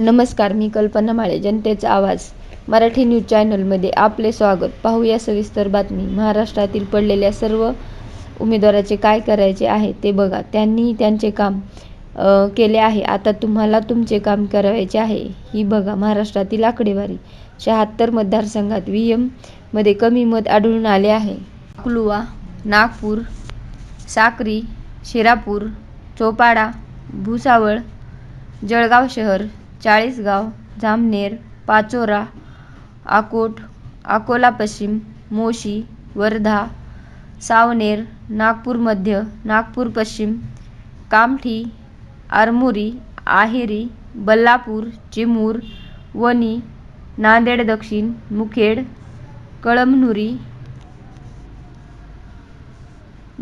नमस्कार मी कल्पना माळे जनतेचा आवाज. मराठी न्यूज चॅनलमध्ये आपले स्वागत. पाहूया सविस्तर बातमी. महाराष्ट्रातील पडलेल्या सर्व उमेदवाराचे काय करायचे आहे ते बघा. त्यांनी त्यांचे काम केले आहे. आता तुम्हाला तुमचे काम करायचे आहे ही बघा. महाराष्ट्रातील आकडेवारी. शहात्तर मतदारसंघात व्ही एममध्ये कमी मत आढळून आले आहे. अकलुवा नागपूर साक्री शिरापूर चोपाडा भुसावळ जळगाव शहर चाळीसगाव जामनेर पाचोरा आकोट अकोला पश्चिम मोशी वर्धा सावनेर नागपूर मध्य नागपूर पश्चिम कामठी आरमोरी आहेरी बल्लापूर चिमूर वणी नांदेड दक्षिण मुखेड कळमनुरी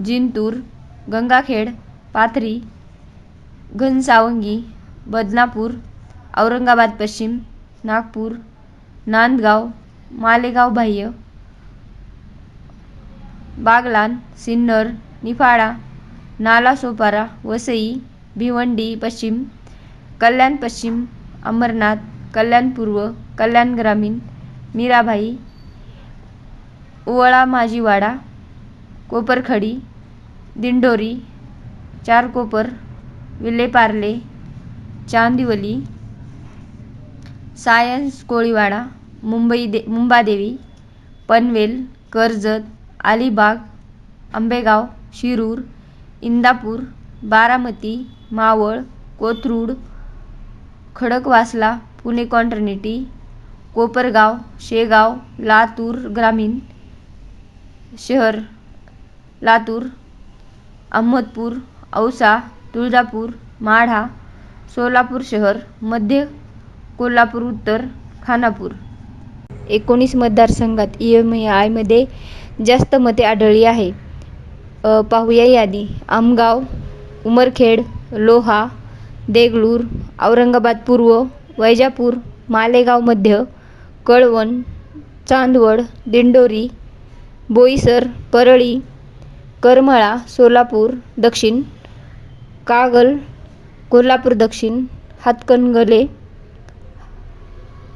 जिंतूर गंगाखेड पाथरी घनसावंगी बदनापूर औरंगाबाद पश्चिम नागपूर नांदगाव मालेगाव बाह्य बागलान सिन्नर निफाडा नालासोपारा वसई भिवंडी पश्चिम कल्याण पश्चिम अमरनाथ कल्याण पूर्व कल्याण ग्रामीण मीराभाई ओवळा माजीवाडा कोपरखडी दिंडोरी चारकोपर विलेपार्ले चांदिवली सायन्स कोळीवाडा मुंबई दे मुंबादेवी पनवेल कर्जत अलिबाग आंबेगाव शिरूर इंदापूर बारामती मावळ कोथरूड खडकवासला पुणे कॉन्ट्रनिटी कोपरगाव शेगाव लातूर ग्रामीण शहर लातूर अहमदपूर औसा तुळजापूर माढा सोलापूर शहर मध्य कोल्हापूर उत्तर खानापूर. एकोणीस मतदारसंघात ई एम आयमध्ये जास्त मते आढळली आहे. पाहूया यादी. आमगाव उमरखेड लोहा देगलूर औरंगाबाद पूर्व वैजापूर मालेगाव मध्य कळवण चांदवड दिंडोरी बोईसर परळी करमळा सोलापूर दक्षिण कागल कोल्हापूर दक्षिण हातकणगले